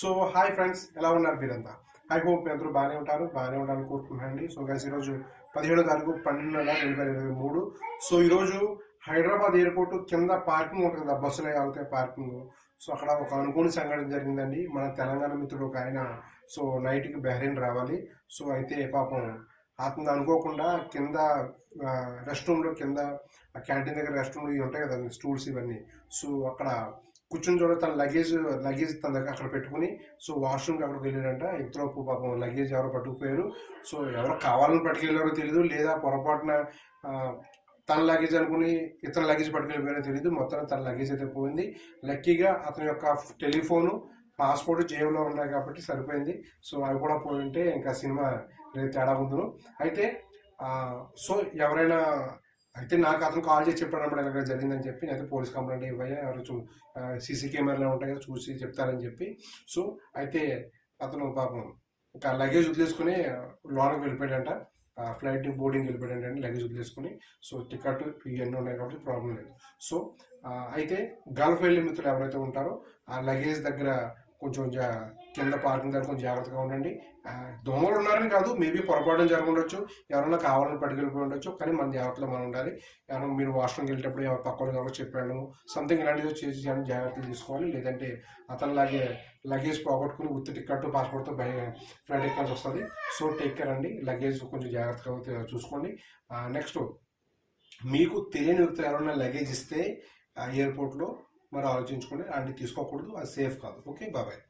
So hi friends ఎలా ఉన్నారు మీరంతా? ఐ హోప్ అందరూ బాగానే ఉంటారు బాగానే ఉండాలని కోరుకుంటున్నానండి. సో గైస్ ఈరోజు పదిహేడో తారీఖు పన్నెండు నెల రెండు వేల ఇరవై మూడు. సో ఈరోజు హైదరాబాద్ ఎయిర్పోర్ట్ కింద పార్కింగ్ ఉంటుంది కదా బస్సులు వెళ్తే పార్కింగ్. సో అక్కడ ఒక అనుకోని సంఘటన జరిగిందండి. మన తెలంగాణ మిత్రుడు ఒక ఆయన సో నైట్కి బెహరీన్ రావాలి. సో అయితే పాపం అతను అనుకోకుండా కింద రెస్ట్ రూమ్లో కింద క్యాంటీన్ దగ్గర రెస్ట్ రూమ్లు ఇవి ఉంటాయి కదా స్టూల్స్ ఇవన్నీ. సో అక్కడ కూర్చుని చూడ తన లగేజ్ లగేజ్ తన దగ్గర అక్కడ పెట్టుకుని సో వాష్రూమ్కి అక్కడికి వెళ్ళాడంట. ఇంతలోపు పాపం లగేజ్ ఎవరో పట్టుకుపోయారు. సో ఎవరో కావాలని పట్టుకెళ్ళారో తెలియదు లేదా పొరపాటున తన లగేజ్ అనుకుని ఇతర లగేజ్ పట్టుకెళ్ళిపోయారో తెలియదు మొత్తం తన లగేజ్ అయితే పోయింది. లక్కీగా అతని యొక్క టెలిఫోను పాస్పోర్ట్ జేబులో ఉన్నాయి కాబట్టి సరిపోయింది. సో అవి కూడా పోయి ఉంటే ఇంకా సినిమా తేడా ఉందను. అయితే సో ఎవరైనా అయితే నాకు అతను కాల్ చేసి చెప్పాడు అనమాట ఇలా జరిగిందని చెప్పి అయితే పోలీస్ కంప్లైంట్ ఇవ్వయ్యా ఎవరు చూ సీసీ కెమెరాలు ఉంటాయి కదా చూసి చెప్తారని చెప్పి. సో అయితే అతను పాపం ఇంకా లగేజ్ వదిలేసుకుని లోనకి వెళ్ళిపోయాడంట ఫ్లైట్ బోర్డింగ్ వెళ్ళిపోయాడంటే లగేజ్ వదిలేసుకుని. సో టికెట్ ఇవన్నీ ఉన్నాయి కాబట్టి ప్రాబ్లం లేదు. సో అయితే గల్ఫ్ వెళ్ళే మిత్రులు ఎవరైతే ఉంటారో ఆ లగేజ్ దగ్గర కొంచెం జా కింద పార్కింగ్ దగ్గర కొంచెం జాగ్రత్తగా ఉండండి. దోమలు ఉన్నారని కాదు మేబీ పొరపాటు జరిగి ఎవరైనా కావాలని పట్టుకెళ్ళిపోయి ఉండొచ్చు కానీ మన జాగ్రత్తలో మనం ఉండాలి. ఎవరైనా మీరు వాష్రూమ్కి వెళ్ళేటప్పుడు ఎవరు పక్కన ఎవరు చెప్పాను సంథింగ్ ఇలాంటిది చేసి కానీ జాగ్రత్తలు తీసుకోవాలి. లేదంటే అతనిలాగే లగేజ్ పోగొట్టుకుని ఉత్తి టికెట్ పాస్పోర్ట్తో బయ ఫ్లైట్ ఎక్కాల్సి వస్తుంది. సో టేక్ కేర్ అండి. లగేజ్ కొంచెం జాగ్రత్తగా చూసుకోండి. నెక్స్ట్ మీకు తెలియని వ్యక్తులు ఎవరైనా లగేజ్ ఇస్తే ఎయిర్పోర్ట్లో మరి ఆలోచించుకోండి అలాంటివి తీసుకోకూడదు అది సేఫ్ కాదు. ఓకే బాబాయ్